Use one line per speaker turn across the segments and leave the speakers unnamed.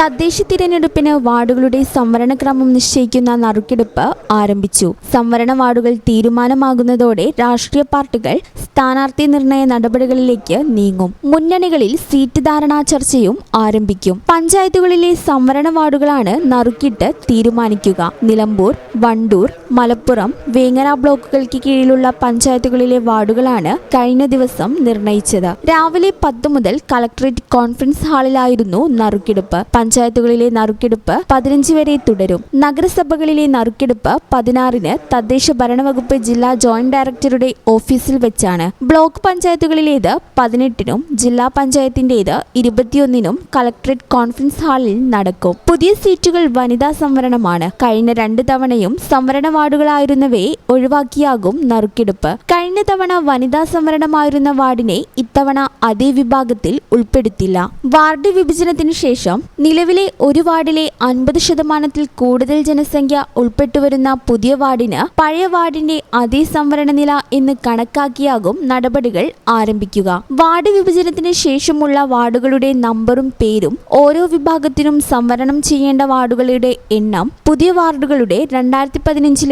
തദ്ദേശ തിരഞ്ഞെടുപ്പിന് വാർഡുകളുടെ സംവരണ ക്രമം നിശ്ചയിക്കുന്ന നറുക്കെടുപ്പ് ആരംഭിച്ചു. സംവരണ വാർഡുകൾ തീരുമാനമാകുന്നതോടെ രാഷ്ട്രീയ പാർട്ടികൾ സ്ഥാനാർത്ഥി നിർണയ നടപടികളിലേക്ക് നീങ്ങും. മുന്നണികളിൽ സീറ്റ് ധാരണാ ചർച്ചയും ആരംഭിക്കും. പഞ്ചായത്തുകളിലെ സംവരണ വാർഡുകളാണ് നറുക്കിട്ട് തീരുമാനിക്കുക. നിലമ്പൂർ വണ്ടൂർ മലപ്പുറം വേങ്ങന ബ്ലോക്കുകൾക്ക് കീഴിലുള്ള പഞ്ചായത്തുകളിലെ വാർഡുകളാണ് കഴിഞ്ഞ ദിവസം നിർണയിച്ചത്. രാവിലെ പത്ത് മുതൽ കളക്ടറേറ്റ് കോൺഫറൻസ് ഹാളിലായിരുന്നു നറുക്കെടുപ്പ്. പഞ്ചായത്തുകളിലെ നറുക്കെടുപ്പ് പതിനഞ്ച് വരെ തുടരും. നഗരസഭകളിലെ നറുക്കെടുപ്പ് പതിനാറിന് തദ്ദേശ ഭരണവകുപ്പ് ജില്ലാ ജോയിന്റ് ഡയറക്ടറുടെ ഓഫീസിൽ വെച്ചാണ്. ബ്ലോക്ക് പഞ്ചായത്തുകളിലേത് പതിനെട്ടിനും ജില്ലാ പഞ്ചായത്തിന്റേത് ഇരുപത്തിയൊന്നിനും കളക്ടറേറ്റ് കോൺഫറൻസ് ഹാളിൽ നടക്കും. പുതിയ സീറ്റുകൾ വനിതാ സംവരണമാണ്. കഴിഞ്ഞ രണ്ട് തവണയും സംവരണ വാർഡുകളായിരുന്നവയെ ഒഴിവാക്കിയാകും നറുക്കെടുപ്പ്. കഴിഞ്ഞ തവണ വനിതാ സംവരണമായിരുന്ന വാർഡിനെ ഇത്തവണ അതേ വിഭാഗത്തിൽ ഉൾപ്പെടുത്തില്ല. വാർഡ് വിഭജനത്തിന് ശേഷം നിലവിലെ ഒരു വാർഡിലെ അൻപത് ശതമാനത്തിൽ കൂടുതൽ ജനസംഖ്യ ഉൾപ്പെട്ടുവരുന്ന പുതിയ വാർഡിന് പഴയ വാർഡിന്റെ അതേ സംവരണ നില എന്ന് കണക്കാക്കിയാകും നടപടികൾ ആരംഭിക്കുക. വാർഡ് വിഭജനത്തിന് ശേഷമുള്ള വാർഡുകളുടെ നമ്പറും പേരും ഓരോ വിഭാഗത്തിനും സംവരണം ചെയ്യേണ്ട വാർഡുകളുടെ എണ്ണം പുതിയ വാർഡുകളുടെ രണ്ടായിരത്തി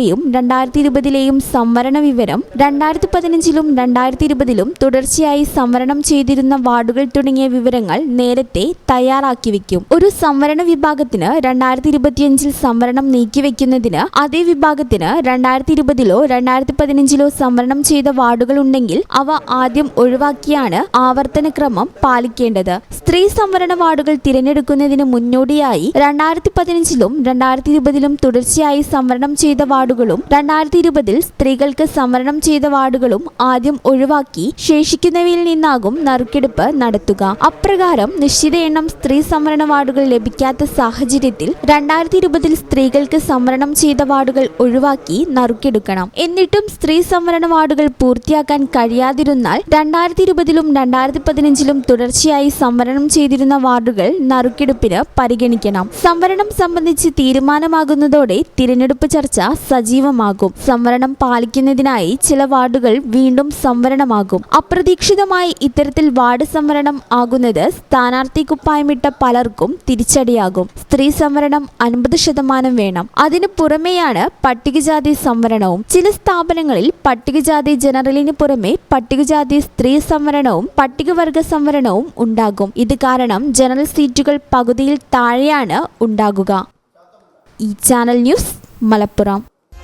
പതിനഞ്ചിലെയും രണ്ടായിരത്തി ഇരുപതിലെയും സംവരണ വിവരം രണ്ടായിരത്തി പതിനഞ്ചിലും രണ്ടായിരത്തി ഇരുപതിലും തുടർച്ചയായി സംവരണം ചെയ്തിരുന്ന വാർഡുകൾ തുടങ്ങിയ വിവരങ്ങൾ നേരത്തെ തയ്യാറാക്കി വെക്കും. ഒരു സംവരണ വിഭാഗത്തിന് രണ്ടായിരത്തി ഇരുപത്തിയഞ്ചിൽ സംവരണം നീക്കിവെക്കുന്നതിന് അതേ വിഭാഗത്തിന് രണ്ടായിരത്തി ഇരുപതിലോ രണ്ടായിരത്തി പതിനഞ്ചിലോ സംവരണം ചെയ്ത വാർഡുകൾ ഉണ്ടെങ്കിൽ അവ ആദ്യം ഒഴിവാക്കിയാണ് ആവർത്തന ക്രമം പാലിക്കേണ്ടത്. സ്ത്രീ സംവരണ വാർഡുകൾ തിരഞ്ഞെടുക്കുന്നതിന് മുന്നോടിയായി രണ്ടായിരത്തി പതിനഞ്ചിലും രണ്ടായിരത്തി ഇരുപതിലും തുടർച്ചയായി സംവരണം ചെയ്ത വാർഡുകളും രണ്ടായിരത്തി ഇരുപതിൽ സ്ത്രീകൾക്ക് സംവരണം ചെയ്ത വാർഡുകളും ആദ്യം ഒഴിവാക്കി ശേഷിക്കുന്നവയിൽ നിന്നാകും നറുക്കെടുപ്പ് നടത്തുക. അപ്രകാരം നിശ്ചിത എണ്ണം സ്ത്രീ സംവരണ വാർഡുകൾ ലഭിക്കാത്ത സാഹചര്യത്തിൽ രണ്ടായിരത്തി ഇരുപതിൽ സ്ത്രീകൾക്ക് സംവരണം ചെയ്ത വാർഡുകൾ ഒഴിവാക്കി നറുക്കെടുക്കണം. എന്നിട്ടും സ്ത്രീ സംവരണ വാർഡുകൾ പൂർത്തിയാക്കാൻ കഴിയാതിരുന്നാൽ രണ്ടായിരത്തി ഇരുപതിലും രണ്ടായിരത്തി പതിനഞ്ചിലും തുടർച്ചയായി സംവരണം ചെയ്തിരുന്ന വാർഡുകൾ നറുക്കെടുപ്പിന് പരിഗണിക്കണം. സംവരണം സംബന്ധിച്ച് തീരുമാനമാകുന്നതോടെ തിരഞ്ഞെടുപ്പ് ചർച്ച സജീവമാകും. സംവരണം പാലിക്കുന്നതിനായി ചില വാർഡുകൾ വീണ്ടും സംവരണമാകും. അപ്രതീക്ഷിതമായി ഇത്തരത്തിൽ വാർഡ് സംവരണം ആകുന്നത് സ്ഥാനാർത്ഥി കുപ്പായമിട്ട പലർക്കും തിരിച്ചടിയാകും. സ്ത്രീ സംവരണം അൻപത് ശതമാനം വേണം. അതിനു പുറമെയാണ് പട്ടികജാതി സംവരണവും. ചില സ്ഥാപനങ്ങളിൽ പട്ടികജാതി ജനറലിന് പുറമെ പട്ടികജാതി സ്ത്രീ സംവരണവും പട്ടികവർഗ സംവരണവും ഉണ്ടാകും. ഇത് കാരണം ജനറൽ സീറ്റുകൾ പകുതിയിൽ താഴെയാണ് ഉണ്ടാകുക. ഈ channel news Malappuram.